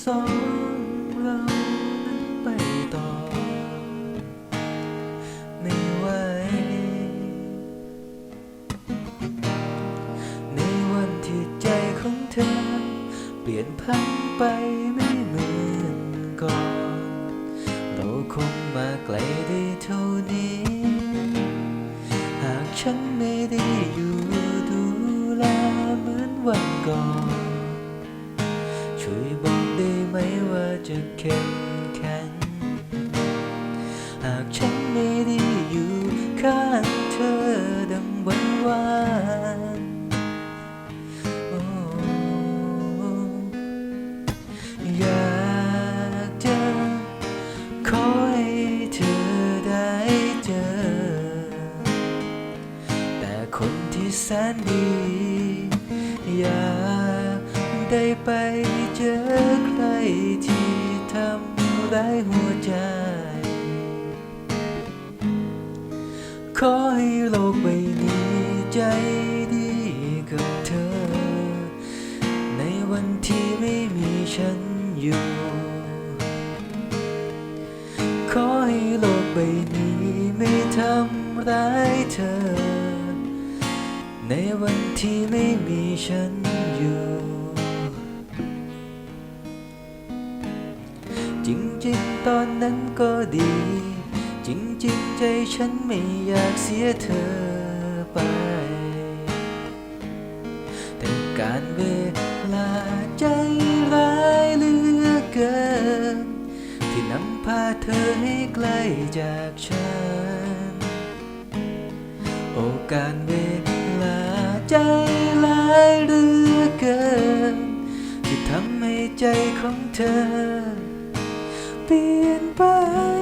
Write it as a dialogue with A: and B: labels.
A: สองเรานั้นไปต่อ ไม่ไหว ในวันที่ใจของเธอ เปลี่ยนพันไปไม่เหมือนก่อน เราคงมาไกลได้เท่านี้ หากฉันไม่ จะเข้มแข็ง หากฉันไม่ได้อยู่ข้างเธอดังวันวานอยากจะขอให้เธอได้เจอ แต่คนที่แสนดี อยากได้ไปเจอำร้หัวใจ ขอให้โลกใบนี้ใจดีกับเธอ ในวันที่ไม่มีฉันอยู่ ขอให้โลกใบนี้ไม่ทำร้ายเธอ ในวันที่ไม่มีฉันอยู่ จริงๆ ตอนนั้นก็ดี จริงๆ ใจฉันไม่อยากเสียเธอไป แต่การเวลาใจร้ายเหลือเกิน ที่นำพาเธอให้ไกลจากฉัน โอกาสเวลาใจร้ายเหลือเกิน ที่ทำให้ใจของเธอ being by.